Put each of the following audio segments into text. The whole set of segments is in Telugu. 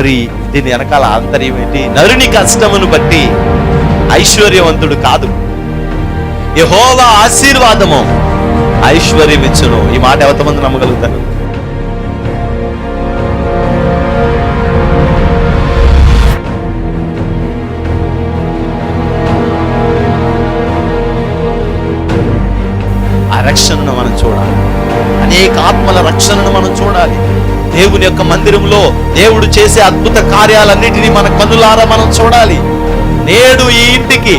మరి దీని వెనకాల ఆంతర్యం ఏంటి? నరుని కష్టమును బట్టి ఐశ్వర్యవంతుడు కాదు. యహోవా ఆశీర్వాదము ఐశ్వర్యం ఇచ్చును ఈ మాట ఎంతమంది నమ్మగలుగుతారు? ఆ రక్షణను మనం చూడాలి. అనేక ఆత్మల రక్షణను మనం చూడాలి. దేవుని యొక్క మందిరంలో దేవుడు చేసే అద్భుత కార్యాలన్నిటినీ మన కనులారా మనం చూడాలి. నేడు ఈ ఇంటికి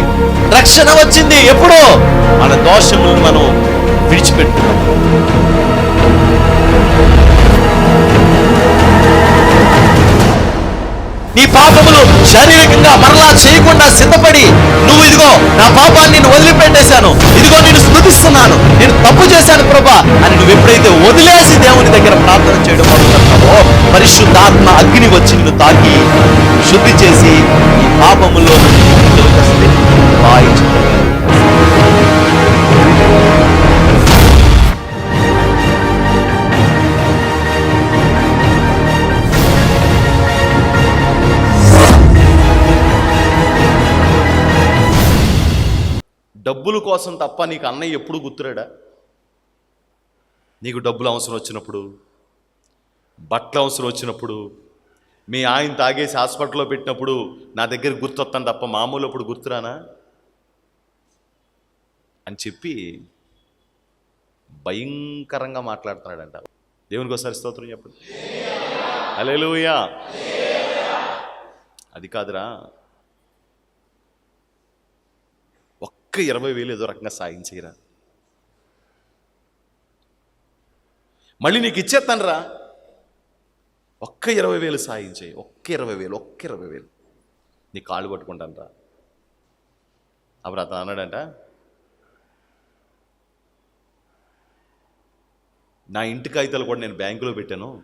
రక్షణ వచ్చింది. ఎప్పుడో? మన దోషములను మనం విడిచిపెట్టుకున్నాం. నీ పాపములు శారీరకంగా మరలా చేయకుండా సిద్ధపడి నువ్వు ఇదిగో నా పాపాన్ని నేను వదిలిపెట్టేశాను. ఇదిగో నేను స్మృతిస్తున్నాను నేను తప్పు చేశాను ప్రభా అని నువ్వు ఎప్పుడైతే వదిలేసి దేవుని దగ్గర ప్రార్థన చేయడం మొదలుపెడతావో పరిశుద్ధాత్మ అగ్ని వచ్చి నిన్ను తాకి శుద్ధి చేసి ఈ పాపములో నుండి డబ్బుల కోసం తప్ప నీకు అన్నయ్య ఎప్పుడు గుర్తురాడా? నీకు డబ్బులు అవసరం వచ్చినప్పుడు బట్టలు అవసరం వచ్చినప్పుడు మీ ఆయన తాగేసి హాస్పిటల్లో పెట్టినప్పుడు నా దగ్గర గుర్తొస్తాను తప్ప మామూలు అప్పుడు గుర్తురానా? అని చెప్పి భయంకరంగా మాట్లాడుతున్నాడంట. దేవునికి ఒకసారి స్తోత్రం చెప్పండి. అలెలుయా అది కాదురా. ఒక్క ఇరవై వేలు ఏదో రకంగా సాయం చేయరా? మళ్ళీ నీకు ఇచ్చేస్తానరా. ఒక్క ఇరవై వేలు సాయం చేయి. ఒక్క ఇరవై వేలు ఒక్క ఇరవై వేలు. నీ కాళ్ళు పట్టుకుంటాను రా అప్పుడు అతను అన్నాడంట నా ఇంటి కాగితాలు కూడా నేను బ్యాంకులో పెట్టాను.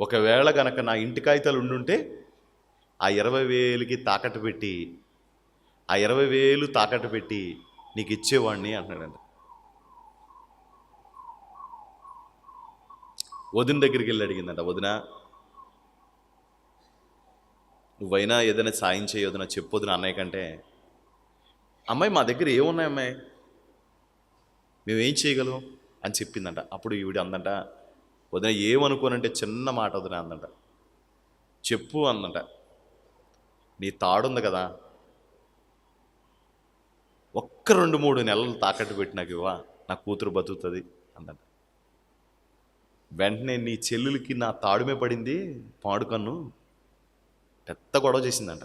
ఒకవేళ కనుక నా ఇంటి కాగితాలు ఉండుంటే ఆ ఇరవై వేలకి తాకట్టు పెట్టి ఆ ఇరవై వేలు తాకట్టు పెట్టి నీకు ఇచ్చేవాడిని అంటున్నాడంట. వదిన దగ్గరికి వెళ్ళి అడిగిందంట వదిన నువ్వైనా ఏదైనా సాయం చేయొద్దునా చెప్పొద్దున అన్నయ్య కంటే. అమ్మాయి మా దగ్గర ఏమున్నాయి అమ్మాయి? మేమేం చేయగలం? అని చెప్పిందంట. అప్పుడు ఈవిడ అందంట వదిన ఏమనుకోనంటే చిన్న మాట వదిన అందంట. చెప్పు అందంట. నీ తాడుంది కదా ఒక్క రెండు మూడు నెలలు తాకట్టు పెట్టి నాకు ఇవ్వా నా కూతురు బతుకుతుంది అందంట. వెంటనే నీ చెల్లులకి నా తాడుమే పడింది పాడుకన్ను పెద్ద గొడవ చేసిందంట.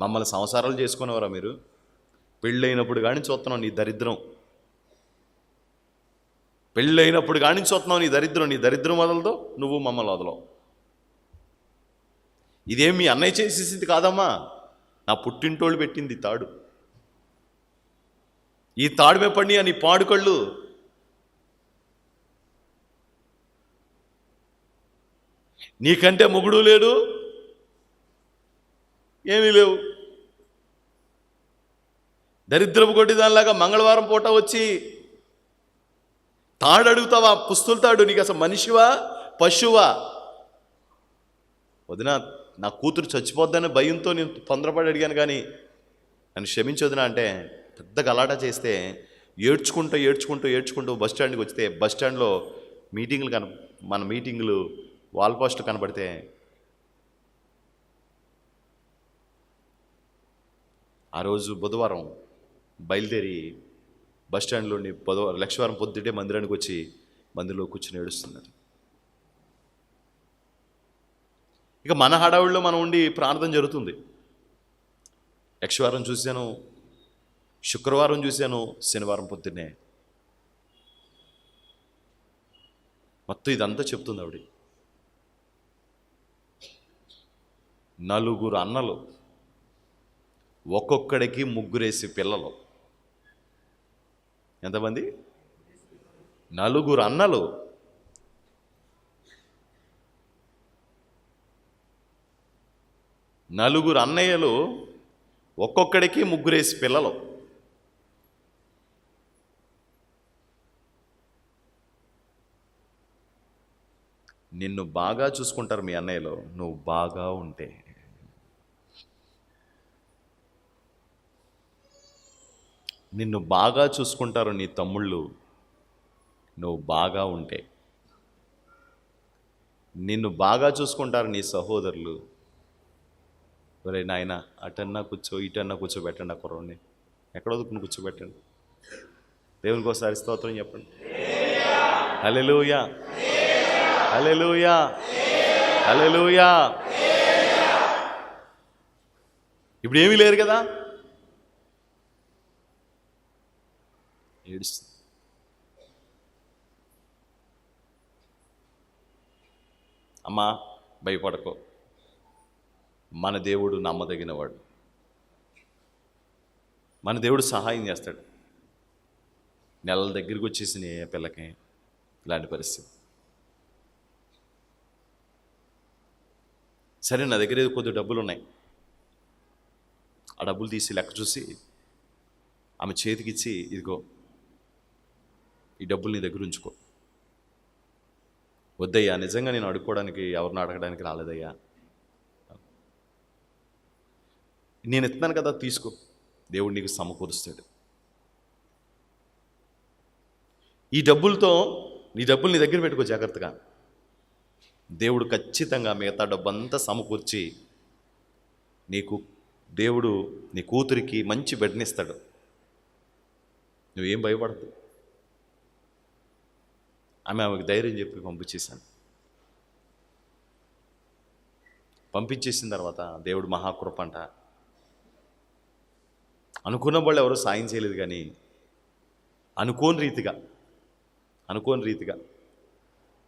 మమ్మల్ని సంసారాలు చేసుకునేవారా మీరు? పెళ్ళైనప్పుడు కానీ చూస్తున్నావు నీ దరిద్రం. పెళ్ళైనప్పుడు కానీ చూస్తున్నావు నీ దరిద్రం నీ దరిద్రం వదలదో నువ్వు మమ్మల్ని వదలవు. ఇదేం మీ అన్నయ్య చేసేసింది కాదమ్మా? నా పుట్టింటోళ్ళు పెట్టింది తాడు. ఈ తాడు మెప్పండి అని పాడుకళ్ళు. నీకంటే మొగుడు లేడు ఏమీ లేవు. దరిద్రపు కొట్టి దానిలాగా మంగళవారం పూట వచ్చి తాడు అడుగుతావా? పుస్తుల తాడు నీకు అసలు మనిషివా? పశువా? వదినా నా కూతురు చచ్చిపోద్దని భయంతో నేను తొందరపడి అడిగాను కానీ నన్ను క్షమించొద్దునా అంటే పెద్ద గలాట చేస్తే ఏడ్చుకుంటూ ఏడ్చుకుంటూ ఏడ్చుకుంటూ బస్ స్టాండ్కి వస్తే బస్ స్టాండ్లో మీటింగ్లు కన మన మీటింగులు వాల్ పోస్టులు కనబడితే ఆ రోజు బుధవారం బయలుదేరి బస్ స్టాండ్లోని బుధవారం లక్షవారం పొద్దుటే మందిరానికి వచ్చి మందిలో కూర్చుని ఏడుస్తున్నారు. ఇక మన హడావుల్లో మనం ఉండి ప్రార్థన జరుగుతుంది. యక్షవారం చూశాను శుక్రవారం చూశాను శనివారం పొద్దున్నే. మొత్తం ఇదంతా చెప్తుంది ఆవిడ. నలుగురు అన్నలు ఒక్కొక్కడికి ముగ్గురేసి పిల్లలు. ఎంతమంది? నలుగురు అన్నలు నలుగురు అన్నయ్యలు ఒక్కొక్కడికి ముగ్గురేసి పిల్లలు. నిన్ను బాగా చూసుకుంటారు మీ అన్నయ్యలో నువ్వు బాగా ఉంటే. నిన్ను బాగా చూసుకుంటారు నీ తమ్ముళ్ళు నువ్వు బాగా ఉంటే. నిన్ను బాగా చూసుకుంటారు నీ సహోదరులు ఒరే నాయన అటన్నా కూర్చో ఇటన్నా కూర్చోబెట్టండి ఆ కుర్రోడిని. ఎక్కడ వదుకుని కూర్చోబెట్టండి? దేవునికి ఒకసారి స్తోత్రం చెప్పండి. అలెలుయా అలెలుయా అలెలుయా ఇప్పుడు ఏమీ లేరు కదా? ఏడుస్తుంది అమ్మా భయపడకో. మన దేవుడు నమ్మదగినవాడు. మన దేవుడు సహాయం చేస్తాడు. నెలల దగ్గరికి వచ్చేసిన ఏ పిల్లకి ఇలాంటి పరిస్థితి. సరే నా దగ్గర ఏదో కొద్ది డబ్బులు ఉన్నాయి. ఆ డబ్బులు తీసి లెక్క చూసి ఆమె చేతికిచ్చి ఇదిగో ఈ డబ్బులు నీ దగ్గర ఉంచుకో. వద్దయ్యా నిజంగా నేను అడుక్కోవడానికి ఎవరిని అడగడానికి రాలేదయ్యా. నేను ఎత్తున్నాను కదా తీసుకో. దేవుడు నీకు సమకూరుస్తాడు. ఈ డబ్బులతో నీ డబ్బులు నీ దగ్గర పెట్టుకో జాగ్రత్తగా. దేవుడు ఖచ్చితంగా మిగతా డబ్బంతా సమకూర్చి నీకు దేవుడు నీ కూతురికి మంచి బెడ్నిస్తాడు నువ్వేం భయపడద్దు. ఆమె ఆమెకు ధైర్యం చెప్పి పంపించేశాను. పంపించేసిన తర్వాత దేవుడు మహాకృప అంట అనుకున్న వాళ్ళు ఎవరో సాయం చేయలేదు కానీ అనుకోని రీతిగా అనుకోని రీతిగా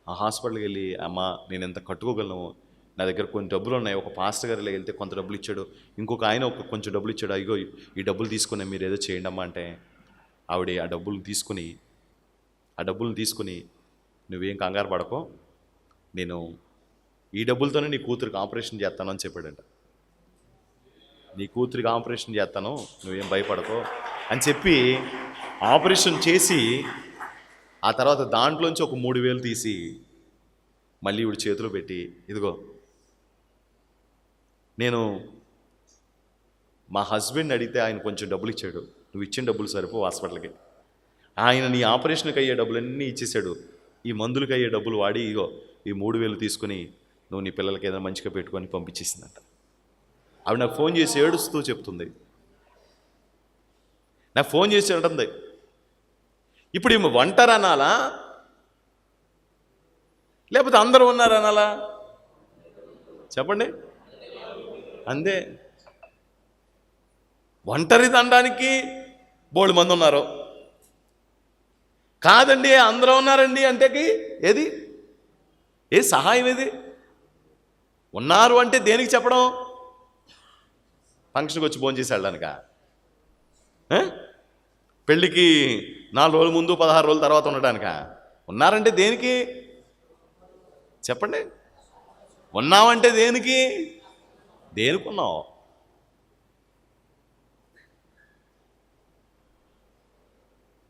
ఆ హాస్పిటల్కి వెళ్ళి అమ్మ నేను ఎంత కట్టుకోగలను? నా దగ్గర కొన్ని డబ్బులు ఉన్నాయి. ఒక పాస్టర్ గారిలో వెళ్తే కొంత డబ్బులు ఇచ్చాడు. ఇంకొక ఆయన ఒక కొంచెం డబ్బులు ఇచ్చాడు. అయ్యో ఈ డబ్బులు తీసుకుని మీరు ఏదో చేయండి అమ్మా అంటే ఆవిడ ఆ డబ్బులు తీసుకుని ఆ డబ్బులు తీసుకుని నువ్వేం కంగారు పడకో. నేను ఈ డబ్బులతోనే నీ కూతురికి ఆపరేషన్ చేస్తాను అని చెప్పాడంట. నీ కూతురికి ఆపరేషన్ చేస్తాను నువ్వేం భయపడకో అని చెప్పి ఆపరేషన్ చేసి ఆ తర్వాత దాంట్లోంచి ఒక మూడు వేలు తీసి మళ్ళీ ఇవి చేతిలో పెట్టి ఇదిగో నేను మా హస్బెండ్ అడిగితే ఆయన కొంచెం డబ్బులు ఇచ్చాడు. నువ్వు ఇచ్చిన డబ్బులు సరిపో హాస్పిటల్కి. ఆయన నీ ఆపరేషన్కి అయ్యే డబ్బులన్నీ ఇచ్చేసాడు ఈ మందులకి అయ్యే డబ్బులు వాడి ఇగో ఈ మూడు వేలు తీసుకుని నువ్వు నీ పిల్లలకి ఏదైనా మంచిగా పెట్టుకొని పంపించేసిందంట. ఆవిడ నాకు ఫోన్ చేసి ఏడుస్తూ చెప్తుంది. నాకు ఫోన్ చేసి ఉంటుంది ఇప్పుడు ఈమె ఒంటరి అనాలా? లేకపోతే అందరూ ఉన్నారు అనాలా? చెప్పండి. అంతే. ఒంటరి దండానికి బోళ్ళు మంది ఉన్నారు. కాదండి అందరూ ఉన్నారండి అంటేకి ఏది? ఏ సహాయం ఏది? ఉన్నారు అంటే దేనికి చెప్పడం? ఫంక్షన్కి వచ్చి భోజనం చేసి వెళ్ళడానిక పెళ్ళికి నాలుగు రోజుల ముందు పదహారు రోజుల తర్వాత ఉండడానిక? ఉన్నారంటే దేనికి? చెప్పండి. ఉన్నామంటే దేనికి? దేనికి ఉన్నావు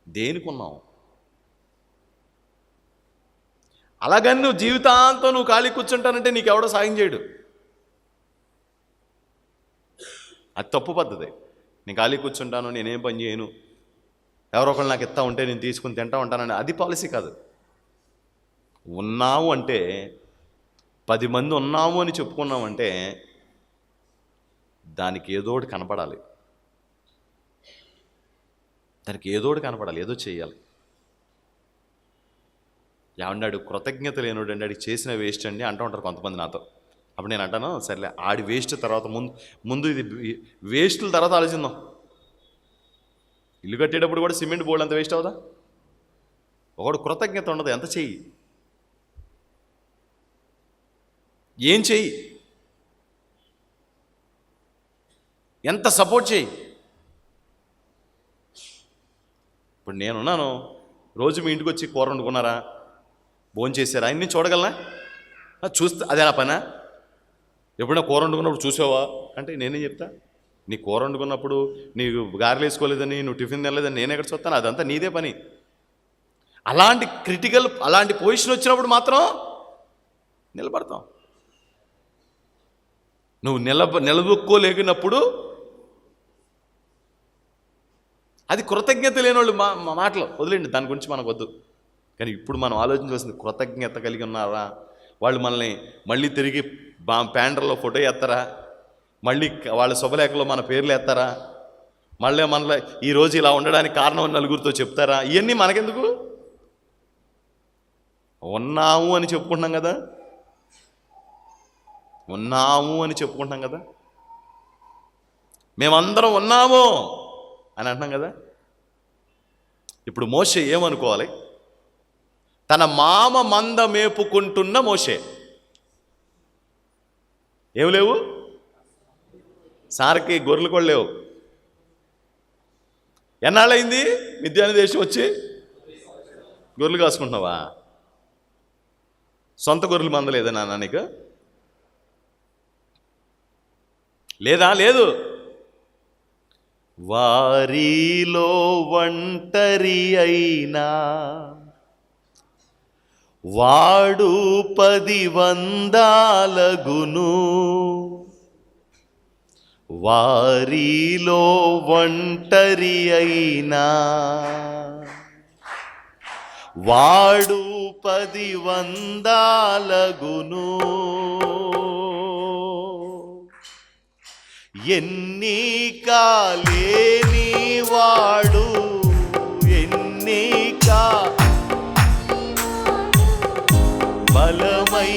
దేనికి ఉన్నావు అలాగని నువ్వు జీవితాంతం నువ్వు ఖాళీ కూర్చుంటానంటే నీకు ఎవడో సాయం చేయడు. అది తప్పు పద్ధతి. నేను ఖాళీ కూర్చుంటాను నేనేం పని చేయను. ఎవరో ఒకళ్ళు నాకు ఇస్తా ఉంటే నేను తీసుకుని తింటా ఉంటానని అది పాలసీ కాదు. ఉన్నావు అంటే పది మంది ఉన్నాము అని చెప్పుకున్నామంటే దానికి ఏదో ఒకటి కనపడాలి. దానికి ఏదో ఒకటి కనపడాలి ఏదో చేయాలి. ఏమన్నాడు కృతజ్ఞత లేనుడు అండి చేసిన వేస్ట్ అండి అంటూ ఉంటారు కొంతమంది నాతో. అప్పుడు నేను అంటాను సర్లే ఆడి వేస్ట్ తర్వాత ముందు ముందు ఇది వేస్ట్ల తర్వాత ఆలోచిద్దాం. ఇల్లు కట్టేటప్పుడు కూడా సిమెంట్ బోర్డు అంత వేస్ట్ అవుదా? ఒకడు కృతజ్ఞత ఉండదు ఎంత చెయ్యి? ఏం చెయ్యి? ఎంత సపోర్ట్ చేయి ఇప్పుడు నేనున్నాను రోజు మీ ఇంటికి వచ్చి కూర వండుకున్నారా? భోజనం చేశారా ఆయన్ని చూడగలనా చూస్తే అదే నా పనా? ఎప్పుడైనా కూర వండుకున్నప్పుడు చూసావా? అంటే నేనేం చెప్తా? నీ కూర వండుకున్నప్పుడు నీకు గారెలు వేసుకోలేదని నువ్వు టిఫిన్ తినలేదని నేను ఎక్కడ చూస్తాను? అదంతా నీదే పని. అలాంటి క్రిటికల్ అలాంటి పొజిషన్ వచ్చినప్పుడు మాత్రం నిలబడతాం. నువ్వు నిలబ నిలదొక్కోలేగినప్పుడు అది కృతజ్ఞత లేని వాళ్ళు మా మా మాటలు వదిలేండి దాని గురించి మనకు వద్దు కానీ ఇప్పుడు మనం ఆలోచించవలసింది కృతజ్ఞత కలిగి ఉన్నారా? వాళ్ళు మనల్ని మళ్ళీ తిరిగి బా ప్యాండర్లో ఫోటో ఎత్తారా మళ్ళీ వాళ్ళ శుభలేఖలో మన పేర్లు ఎత్తారా మళ్ళీ మనలో ఈ రోజు ఇలా ఉండడానికి కారణం నలుగురితో చెప్తారా? ఇవన్నీ మనకెందుకు? ఉన్నాము అని చెప్పుకుంటున్నాం కదా? ఉన్నాము అని చెప్పుకుంటున్నాం కదా? మేమందరం ఉన్నాము అని అంటున్నాం కదా? ఇప్పుడు మోషే ఏమనుకోవాలి? తన మామ మంద మేపుకుంటున్న మోషే. ఏం లేవు? సార్కి గొర్రెలు కూడా లేవు. ఎన్నాళ్ళయింది? విద్యాని దేశం వచ్చి? గొర్రెలు కాసుకుంటున్నావా? సొంత గొర్రెలు మందలేదా నాన్న నీకు? లేదా? లేదు. వారిలో ఒంటరి అయినా వాడు పది వందాలగును. వారిలో ఒంటరి అయినా. వాడు పది వందాలగును. ఎన్ని కాలేని వాడు. வலமை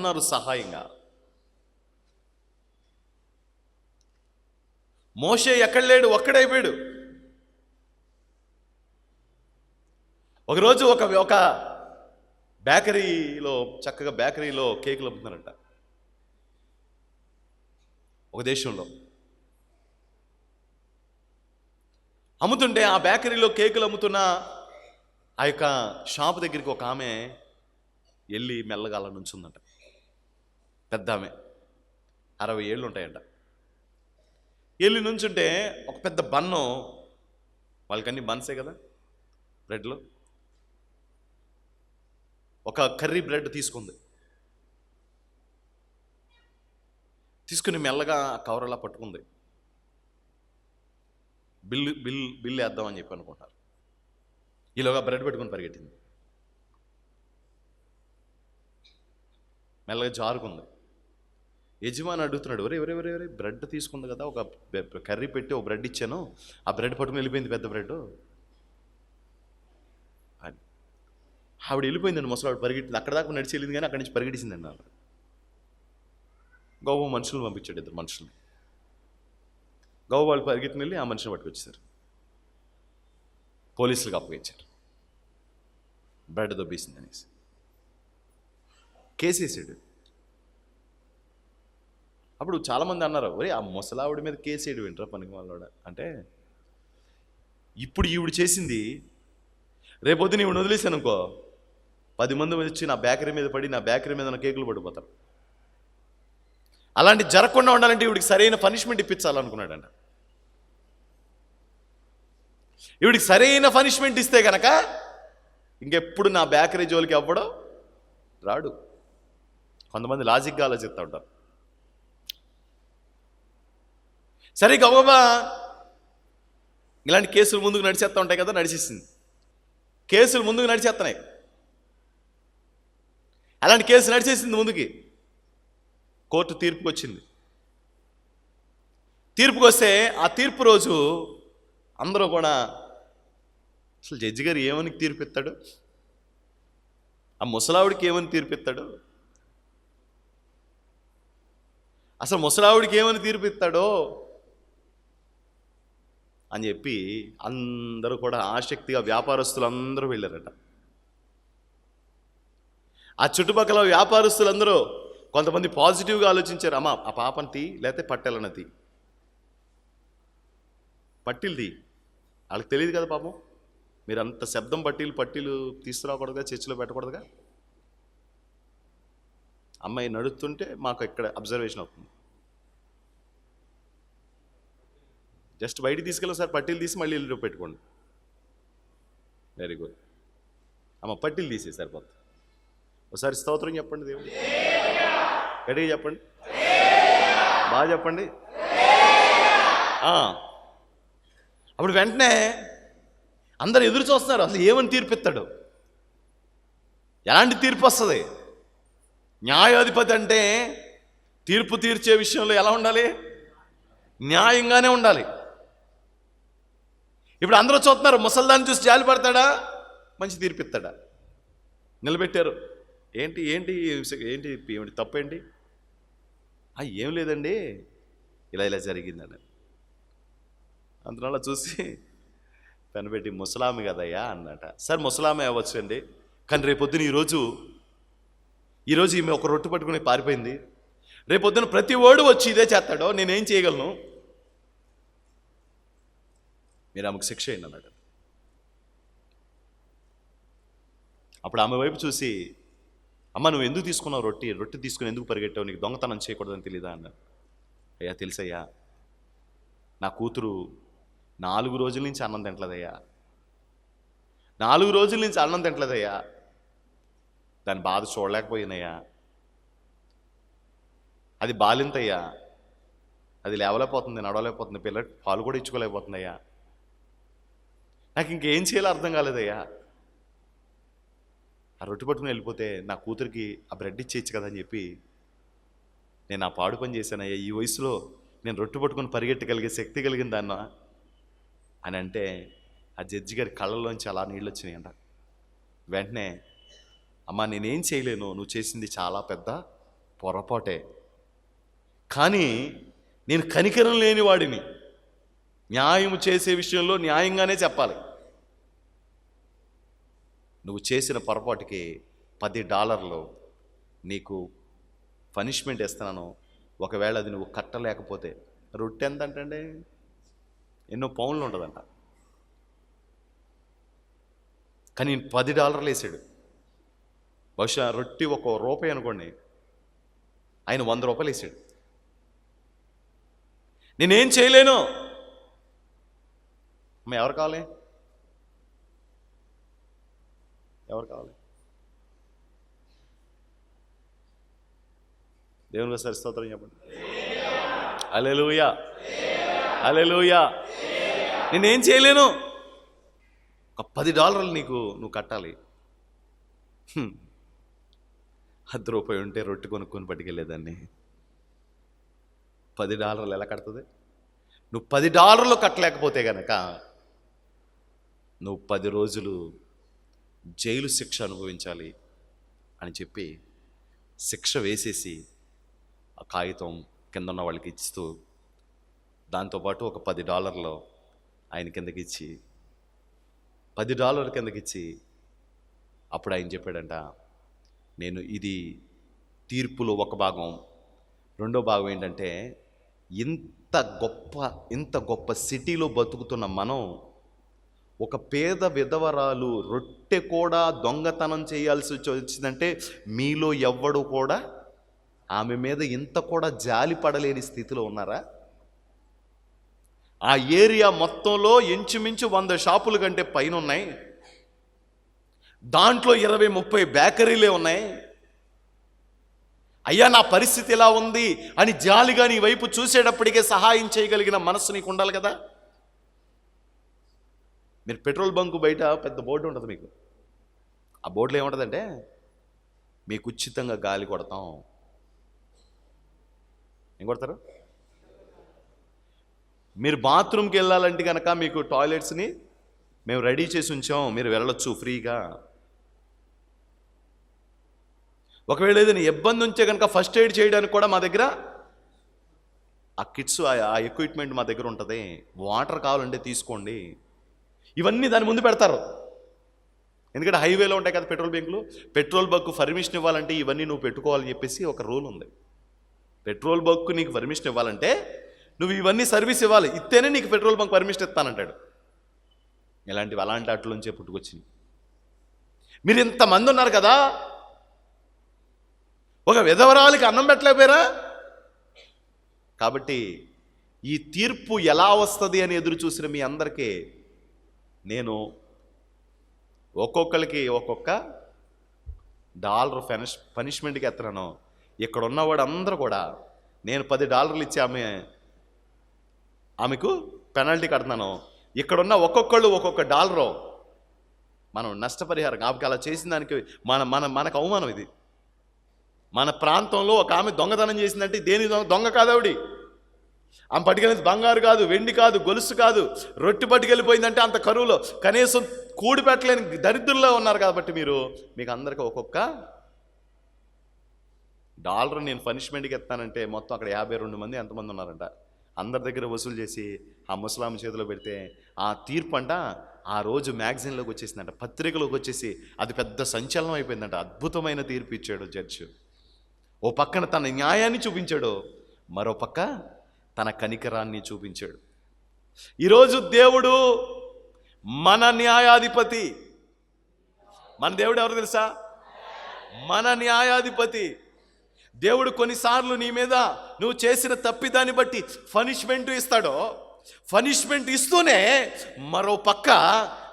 అన్నారు సహాయంగా. మోషే ఎక్కడ లేడు? ఒక్కడైపోయాడు. ఒకరోజు ఒక ఒక బేకరీలో చక్కగా బేకరీలో కేకులు అమ్ముతున్నారంట. ఒక దేశంలో. అమ్ముతుంటే ఆ బేకరీలో కేకులు అమ్ముతున్న ఆ యొక్క షాప్ దగ్గరికి ఒక ఆమె వెళ్ళి మెల్లగా అలా నుంచుందంట. పెద్ద ఆమె. అరవై ఏళ్ళు ఉంటాయంట వెళ్ళి నుంచుంటే ఒక పెద్ద బన్ను వాళ్ళకన్నీ బన్సే కదా బ్రెడ్లో. ఒక కర్రీ బ్రెడ్ తీసుకుంది. తీసుకుని మెల్లగా కవరలా కవర్ అలా పట్టుకుంది. బిల్లు బిల్ బిల్లు వేద్దామని చెప్పి అనుకుంటారు ఈలోగా బ్రెడ్ పెట్టుకుని పరిగెట్టింది. మెల్లగా జారుకుంది. యజమాని అడుగుతున్నాడు ఒరే ఒరే ఒరే బ్రెడ్ తీసుకుంది కదా ఒక కర్రీ పెట్టి ఒక బ్రెడ్ ఇచ్చాను. ఆ బ్రెడ్ పట్టుకుని వెళ్ళిపోయింది పెద్ద బ్రెడ్. అని. ఆవిడ వెళ్ళిపోయిందండి ముసలావిడ పరిగెట్టింది. అక్కడ దాకా నడిచి వెళ్ళింది కానీ అక్కడి నుంచి పరిగెట్టిందండి ఆవిడ. గౌవ మనుషులను పంపించాడు ఇద్దరు మనుషులు గౌ వాళ్ళు పరిగెత్తిన వెళ్ళి ఆ మనిషిని పట్టుకొచ్చేసారు పోలీసులకు అప్పగించారు. బ్రెడ్ దొబ్బేసింది అనేసి. కేసేసాడు. అప్పుడు చాలామంది అన్నారు ఒరే ఆ ముసలావిడ మీద కేసేడు వింటరా పనికి వాళ్ళోడ అంటే ఇప్పుడు ఈవిడ చేసింది రేపొద్దున ఈవిడ వదిలేసాను అనుకో పది మంది వచ్చి నా బేకరీ మీద పడి నా బేకరీ మీద నా కేకులు పడిపోతారు. అలాంటి జరగకుండా ఉండాలంటే ఈవిడికి సరైన పనిష్మెంట్ ఇప్పించాలనుకున్నాడంట. ఈవిడికి సరైన పనిష్మెంట్ ఇస్తే గనక ఇంకెప్పుడు నా బేకరీ జోలికి అవ్వడం రాడు. కొంతమంది లాజిక్గా ఆలోచిస్తూ ఉంటారు. సరే గబగబా ఇలాంటి కేసులు ముందుకు నడిచేస్తూ ఉంటాయి కదా నడిచేసింది. కేసులు ముందుకు నడిచేస్తున్నాయి అలాంటి కేసు నడిచేసింది ముందుకి. కోర్టు తీర్పుకి వచ్చింది. తీర్పుకి వస్తే ఆ తీర్పు రోజు అందరూ కూడా అసలు జడ్జి గారు ఏమని తీర్పు ఇస్తాడు? ఆ ముసలావిడికి ఏమని తీర్పు ఇస్తాడు? అసలు ముసలావిడికి ఏమని తీర్పు ఇస్తాడో అని చెప్పి అందరూ కూడా ఆసక్తిగా వ్యాపారస్తులు అందరూ వెళ్ళారట. ఆ చుట్టుపక్కల వ్యాపారస్తులందరూ కొంతమంది పాజిటివ్గా ఆలోచించారు అమ్మా ఆ పాపని తీ లేకపోతే పట్టెలను తీ. పట్టీలు తీ. వాళ్ళకి తెలియదు కదా పాపం. మీరు అంత శబ్దం పట్టీలు పట్టీలు తీసుకురాకూడదుగా చర్చిలో పెట్టకూడదుగా? అమ్మాయి నడుస్తుంటే మాకు ఇక్కడ అబ్జర్వేషన్ అవుతుంది. జస్ట్ బయటికి తీసుకెళ్ళి సార్ పట్టీలు తీసి మళ్ళీ ఇల్లు పెట్టుకోండి. వెరీ గుడ్ అమ్మ పట్టీలు తీసే సరిపోతుంది. ఒకసారి స్తోత్రం చెప్పండి దేవుడు. గట్టిగా చెప్పండి. బాగా చెప్పండి. అప్పుడు వెంటనే అందరు ఎదురు చూస్తున్నారు. అసలు ఏమని తీర్పిస్తాడు? ఎలాంటి తీర్పు వస్తుంది? న్యాయాధిపతి అంటే తీర్పు తీర్చే విషయంలో ఎలా ఉండాలి? న్యాయంగానే ఉండాలి. ఇప్పుడు అందరూ చూస్తున్నారు ముసల్దాన్ని చూసి జాలి పడతాడా? మంచి తీర్పిస్తాడా? నిలబెట్టారు. ఏంటి ఏంటి ఏంటి ఏమిటి తప్పేంటి? ఏంటి ఏం లేదండి. ఇలా ఇలా జరిగిందని. అందువల్ల చూసి పెనబెట్టి ముసలామి కదయ్యా అన్నట. సార్ ముసలామే అవ్వచ్చు అండి కానీ రేపొద్దున ఈరోజు ఈరోజు ఈమె ఒక రొట్టు పట్టుకుని పారిపోయింది. రేపొద్దున ప్రతి ఓడు వచ్చి ఇదే చేస్తాడో నేనేం చేయగలను? మీరు ఆమెకు శిక్ష అయింది అన్నాడు. అప్పుడు ఆమె వైపు చూసి అమ్మ నువ్వు ఎందుకు తీసుకున్నావు రొట్టి? రొట్టి తీసుకుని ఎందుకు పరిగెట్టావు? నీకు దొంగతనం చేయకూడదని తెలీదా? అన్నాడు. అయ్యా తెలుసయ్యా నా కూతురు నాలుగు రోజుల నుంచి అన్నం తింటలేదయ్యా. నాలుగు రోజుల నుంచి అన్నం తింటలేదయ్యా. దాని బాధ చూడలేకపోయినయ్యా. అది బాలింతయ్యా. అది లేవలేకపోతుంది నడవలేకపోతుంది పిల్ల పాలు కూడా ఇచ్చుకోలేకపోతుందయ్యా. నాకు ఇంకేం చేయాలో అర్థం కాలేదయ్యా. ఆ రొట్టె పట్టుకుని వెళ్ళిపోతే నా కూతురికి ఆ బ్రెడ్ ఇచ్చేయచ్చు కదా అని చెప్పి నేను ఆ పాడు పని చేశానయ్యా. ఈ వయసులో నేను రొట్టె పట్టుకుని పరిగెట్టగలిగే శక్తి కలిగిన దాన్న అని అంటే ఆ జడ్జి గారి కళ్ళల్లోంచి అలా నీళ్ళు వచ్చినాయంట వెంటనే అమ్మా నేనేం చేయలేను. నువ్వు చేసింది చాలా పెద్ద పొరపాటే. కానీ నేను కనికరం లేని వాడిని. న్యాయం చేసే విషయంలో న్యాయంగానే చెప్పాలి. నువ్వు చేసిన పొరపాటుకి పది డాలర్లు నీకు పనిష్మెంట్ ఇస్తున్నాను. ఒకవేళ అది నువ్వు కట్టలేకపోతే రొట్టె ఎంత అంటే ఎన్నో పౌన్లు ఉంటుందంట. కానీ పది డాలర్లు వేసాడు. బహుశా రొట్టి ఒక రూపాయి అనుకోండి ఆయన వంద రూపాయలు వేసాడు. నేనేం చేయలేను? అమ్మ ఎవరు కావాలి? ఎవరు కావాలి? దేవుని ఒకసారి స్తోత్రం చెప్పండి. అలెలుయా అలెలుయా నేనేం చేయలేను. ఒక పది డాలర్లు నీకు నువ్వు కట్టాలి. అర్ధ రూపాయి ఉంటే రొట్టె కొనుక్కొని పట్టుకెళ్ళేదాన్ని. పది డాలర్లు ఎలా కడుతుంది? నువ్వు పది డాలర్లు కట్టలేకపోతే కనుక నువ్వు పది రోజులు జైలు శిక్ష అనుభవించాలి అని చెప్పి శిక్ష వేసేసి ఆ కాగితం కింద ఉన్న వాళ్ళకి ఇస్తూ దాంతోపాటు ఒక పది డాలర్లు ఆయన కిందకి ఇచ్చి పది డాలర్ కిందకి ఇచ్చి అప్పుడు ఆయన చెప్పాడంట నేను ఇది తీర్పులో ఒక భాగం. రెండో భాగం ఏంటంటే ఇంత గొప్ప ఇంత గొప్ప సిటీలో బతుకుతున్న మనం ఒక పేద విధవరాలు రొట్టె కూడా దొంగతనం చేయాల్సి వచ్చిందంటే మీలో ఎవ్వడు కూడా ఆమె మీద ఇంత కూడా జాలి పడలేని స్థితిలో ఉన్నారా? ఆ ఏరియా మొత్తంలో ఇంచుమించు వంద షాపుల కంటే పైన ఉన్నాయి దాంట్లో ఇరవై ముప్పై బేకరీలే ఉన్నాయి. అయ్యా నా పరిస్థితి ఎలా ఉంది? అని జాలిగా నీ వైపు చూసేటప్పటికే సహాయం చేయగలిగిన మనసు నీకు ఉండాలి కదా? మీరు పెట్రోల్ బంకు బయట పెద్ద బోర్డు ఉంటుంది మీకు. ఆ బోర్డులో ఏముంటుందంటే మీకు ఉచితంగా గాలి కొడతాం. ఏం కొడతారు? మీరు బాత్రూమ్కి వెళ్ళాలంటే కనుక మీకు టాయిలెట్స్ని మేము రెడీ చేసి ఉంచాం మీరు వెళ్ళొచ్చు ఫ్రీగా. ఒకవేళ ఏదైనా ఇబ్బంది ఉంటే కనుక ఫస్ట్ ఎయిడ్ చేయడానికి కూడా మా దగ్గర ఆ కిట్స్ ఆ ఎక్విప్మెంట్ మా దగ్గర ఉంటుంది. వాటర్ కావాలంటే తీసుకోండి. ఇవన్నీ దాని ముందు పెడతారు. ఎందుకంటే హైవేలో ఉంటాయి కదా పెట్రోల్ బంకులు. పెట్రోల్ బంక్ పర్మిషన్ ఇవ్వాలంటే ఇవన్నీ నువ్వు పెట్టుకోవాలని చెప్పేసి ఒక రూల్ ఉంది. పెట్రోల్ బంక్ నీకు పర్మిషన్ ఇవ్వాలంటే నువ్వు ఇవన్నీ సర్వీస్ ఇవ్వాలి. ఇస్తేనే నీకు పెట్రోల్ బంక్ పర్మిషన్ ఇస్తానంటాడు. ఇలాంటివి అలాంటి అట్ల నుంచే పుట్టుకొచ్చింది మీరు ఇంతమంది ఉన్నారు కదా. ఒక విధవరాలకి అన్నం పెట్టలేకపోయారా? కాబట్టి ఈ తీర్పు ఎలా వస్తుంది అని ఎదురు చూసిన మీ అందరికీ నేను ఒక్కొక్కరికి ఒక్కొక్క డాలర్ ఫెనిష్ పనిష్మెంట్కి ఎత్తనాను ఇక్కడ ఉన్నవాడు అందరూ కూడా నేను పది డాలర్లు ఇచ్చి ఆమె ఆమెకు పెనాల్టీ కడుతున్నాను. ఇక్కడున్న ఒక్కొక్కళ్ళు ఒక్కొక్క డాలరు. మనం నష్టపరిహారం ఆమెకి అలా చేసిన దానికి మన మన మనకు అవమానం ఇది. మన ప్రాంతంలో ఒక ఆమె దొంగతనం చేసిందంటే దేని దొంగ దొంగ కాదావిడి ఆమె పట్టుకెళ్ళింది బంగారు కాదు వెండి కాదు గొలుసు కాదు. రొట్టె పట్టుకెళ్ళిపోయిందంటే అంత కరువులో కనీసం కూడి పెట్టలేని దరిద్రుల్లో ఉన్నారు కాబట్టి మీరు. మీకు అందరికీ ఒక్కొక్క డాలర్ నేను పనిష్మెంట్కి ఎత్తానంటే మొత్తం అక్కడ యాభై రెండు మంది ఎంతమంది ఉన్నారంట? అందరి దగ్గర వసూలు చేసి ఆ ముసలాం చేతిలో పెడితే ఆ తీర్పు అంట ఆ రోజు మ్యాగజైన్లోకి వచ్చేసిందంట. పత్రికలోకి వచ్చేసి అది పెద్ద సంచలనం అయిపోయిందంట. అద్భుతమైన తీర్పు ఇచ్చాడు జడ్జి. ఓ పక్కన తన న్యాయాన్ని చూపించాడు. మరో పక్క తన కనికరాన్ని చూపించాడు. ఈరోజు దేవుడు మన న్యాయాధిపతి. మన దేవుడు ఎవరు తెలుసా? మన న్యాయాధిపతి. దేవుడు కొన్నిసార్లు నీ మీద నువ్వు చేసిన తప్పిదాన్ని బట్టి పనిష్మెంట్ ఇస్తాడో పనిష్మెంట్ ఇస్తూనే మరో పక్క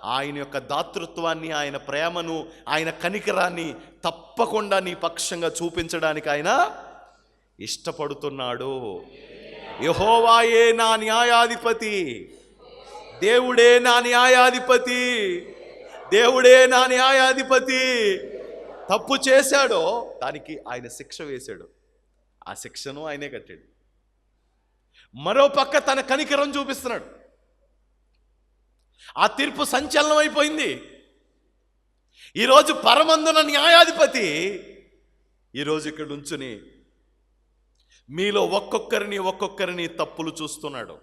ఆయన యొక్క దాతృత్వాన్ని ఆయన ప్రేమను ఆయన కనికరాన్ని తప్పకుండా నీ పక్షంగా చూపించడానికి ఆయన ఇష్టపడుతున్నాడు. యహోవాయే నా న్యాయాధిపతి. దేవుడే నా న్యాయాధిపతి. దేవుడే నా న్యాయాధిపతి. తప్పు చేశాడో దానికి ఆయన శిక్ష వేశాడు. ఆ శిక్షను ఆయనే కట్టాడు. మరో పక్క తన కనికరం చూపిస్తున్నాడు. ఆ తీర్పు సంచలనం అయిపోయింది. ఈరోజు పరమందున న్యాయాధిపతి ఈరోజు ఇక్కడ ఉంచుని మీలో ఒక్కొక్కరిని ఒక్కొక్కరిని తప్పులు చూస్తున్నాడు.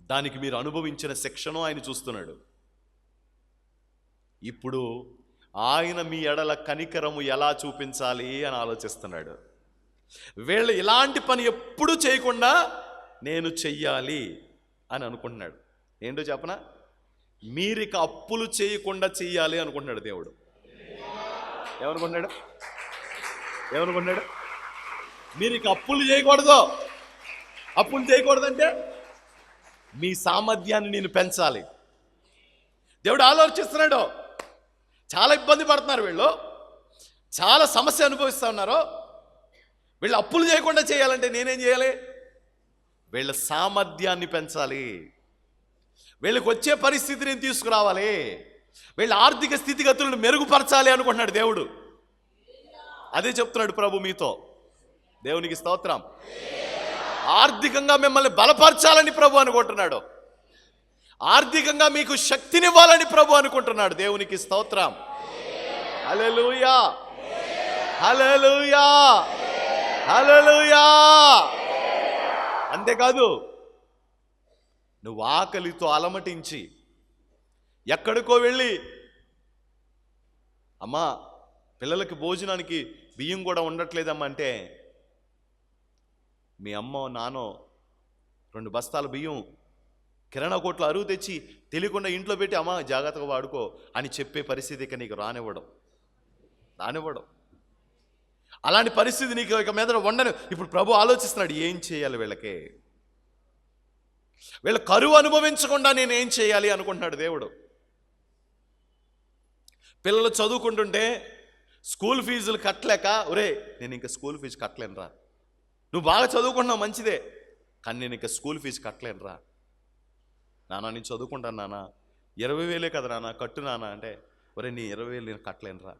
దానికి మీరు అనుభవించిన శిక్షను ఆయన చూస్తున్నాడు. ఇప్పుడు ఆయన మీ ఎడల కనికరము ఎలా చూపించాలి అని ఆలోచిస్తున్నాడు. వీళ్ళు ఇలాంటి పని ఎప్పుడూ చేయకుండా నేను చెయ్యాలి అని అనుకుంటున్నాడు. ఏంటో చెప్పనా? మీరిక అప్పులు చేయకుండా చెయ్యాలి అనుకుంటున్నాడు దేవుడు. ఏమనుకుంటున్నాడు? ఏమనుకుంటున్నాడు? మీరు ఇక అప్పులు చేయకూడదు. అప్పులు చేయకూడదంటే మీ సామర్థ్యాన్ని నేను పెంచాలి. దేవుడు ఆలోచిస్తున్నాడు. చాలా ఇబ్బంది పడుతున్నారు వీళ్ళు. చాలా సమస్య అనుభవిస్తూ ఉన్నారు. వీళ్ళు అప్పులు చేయకుండా చేయాలంటే నేనేం చేయాలి? వీళ్ళ సామర్థ్యాన్ని పెంచాలి. వీళ్ళకి వచ్చే పరిస్థితిని నేను తీసుకురావాలి. వీళ్ళ ఆర్థిక స్థితిగతులను మెరుగుపరచాలి అనుకుంటున్నాడు దేవుడు. అదే చెప్తున్నాడు ప్రభు మీతో. దేవునికి స్తోత్రం. ఆర్థికంగా మిమ్మల్ని బలపరచాలని ప్రభు అనుకుంటున్నాడు. ఆర్థికంగా మీకు శక్తినివ్వాలని ప్రభు అనుకుంటున్నాడు. దేవునికి స్తోత్రం. హల్లెలూయా. హల్లెలూయా. హల్లెలూయా. అంతేకాదు నువ్వు ఆకలితో అలమటించి ఎక్కడికో వెళ్ళి అమ్మా పిల్లలకి భోజనానికి బియ్యం కూడా ఉండట్లేదమ్మా అంటే మీ అమ్మో నానో రెండు బస్తాల బియ్యం కిరాణా కోట్లు అరువు తెచ్చి తెలియకుండా ఇంట్లో పెట్టి అమ్మ జాగ్రత్తగా వాడుకో అని చెప్పే పరిస్థితి ఇక నీకు రానివ్వడం. రానివ్వడం. అలాంటి పరిస్థితి నీకు ఇక మీద ఉండను. ఇప్పుడు ప్రభు ఆలోచిస్తున్నాడు ఏం చేయాలి వీళ్ళకి? వీళ్ళ కరువు అనుభవించకుండా నేను ఏం చేయాలి అనుకుంటున్నాడు దేవుడు. పిల్లలు చదువుకుంటుంటే స్కూల్ ఫీజులు కట్టలేక ఒరే నేను ఇంకా స్కూల్ ఫీజు కట్టలేనురా. నువ్వు బాగా చదువుకుంటున్నావు మంచిదే. కానీ నేను ఇంకా స్కూల్ ఫీజు కట్టలేనురా నాన్న నేను చదువుకుంటాను నాన్న. ఇరవై వేలే కదా నాన్న కట్టు నాన్న అంటే ఒరే నీ ఇరవై వేలు నేను కట్టలేనురా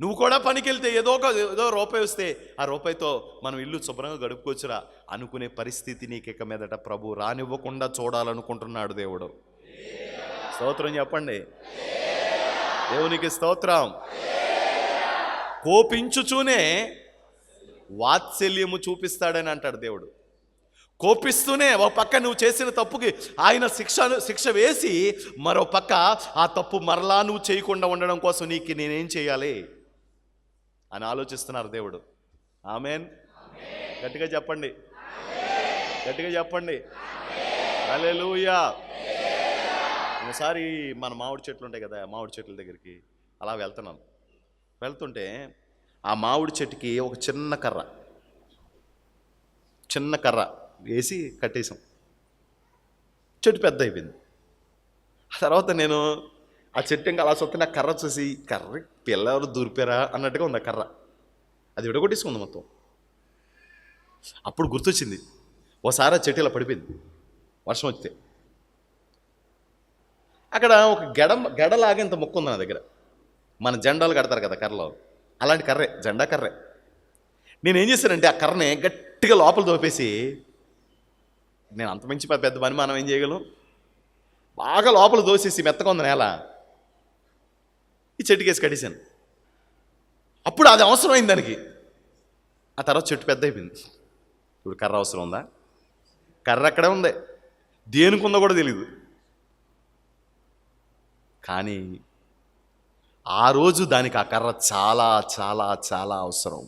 నువ్వు కూడా పనికి వెళ్తే ఏదో ఒక ఏదో రూపాయి వస్తే ఆ రూపాయితో మనం ఇల్లు శుభ్రంగా గడుపుకోవచ్చురా. అనుకునే పరిస్థితి నీకు ఇక మీదట ప్రభు రానివ్వకుండా చూడాలనుకుంటున్నాడు దేవుడు. స్తోత్రం చెప్పండి. దేవునికి స్తోత్రం. కోపించుచూనే వాత్సల్యము చూపిస్తాడని అంటాడు దేవుడు. కోపిస్తూనే ఒక పక్క నువ్వు చేసిన తప్పుకి ఆయన శిక్ష శిక్ష వేసి మరో పక్క ఆ తప్పు మరలా నువ్వు చేయకుండా ఉండడం కోసం నీకు నేనేం చేయాలి? అని ఆలోచిస్తున్నారు దేవుడు. ఆమెన్? గట్టిగా చెప్పండి. గట్టిగా చెప్పండి. హల్లెలూయా. ఒకసారి మన మామిడి చెట్లు ఉంటాయి కదా మామిడి చెట్ల దగ్గరికి అలా వెళ్తున్నాను వెళ్తుంటే ఆ మామిడి చెట్టుకి ఒక చిన్న కర్ర. చిన్న కర్ర వేసి కట్టేసాం చెట్టు పెద్ద అయిపోయింది. ఆ తర్వాత నేను ఆ చెట్టు ఇంకా అలా చూస్తే నా కర్ర చూసి కర్ర పిల్లలు ఎవరు అన్నట్టుగా ఉంది ఆ కర్ర. అది విడగొట్టేసుకుంది మొత్తం. అప్పుడు గుర్తొచ్చింది. ఓసారి ఆ చెట్టు ఇలా పడిపోయింది. వర్షం వస్తే అక్కడ ఒక గెడ గెడలాగా ఇంత ముక్క ఉంది నా దగ్గర. మన జెండాలు కడతారు కదా కర్రలో. అలాంటి కర్రే జెండా కర్రే. నేనేం చేశానంటే ఆ కర్రని గట్టిగా లోపల దోపేసి నేను అంత మించి పెద్ద పెద్ద పని మనం ఏం చేయగలం? బాగా లోపల దోసేసి మెత్తగా ఉంది నేల. ఈ చెట్టుకేసి కట్టేశాను. అప్పుడు అది అవసరమైంది దానికి. ఆ తర్వాత చెట్టు పెద్ద అయిపోయింది. ఇప్పుడు కర్ర అవసరం ఉందా? కర్ర అక్కడే ఉంది. దేనికి ఉందో కూడా తెలియదు కానీ ఆ రోజు దానికి ఆ కర్ర చాలా చాలా చాలా అవసరం.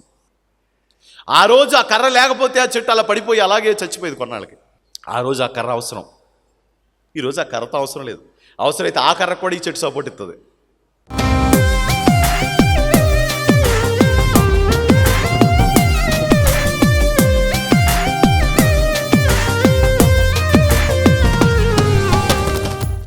ఆ రోజు ఆ కర్ర లేకపోతే ఆ చెట్టు అలా పడిపోయి అలాగే చచ్చిపోయేది కొన్నాళ్ళకి. ఆ రోజు ఆ కర్ర అవసరం. ఈరోజు ఆ కర్రతో అవసరం లేదు. అవసరమైతే ఆ కర్ర కూడా ఈ చెట్టు సపోర్ట్ ఇస్తుంది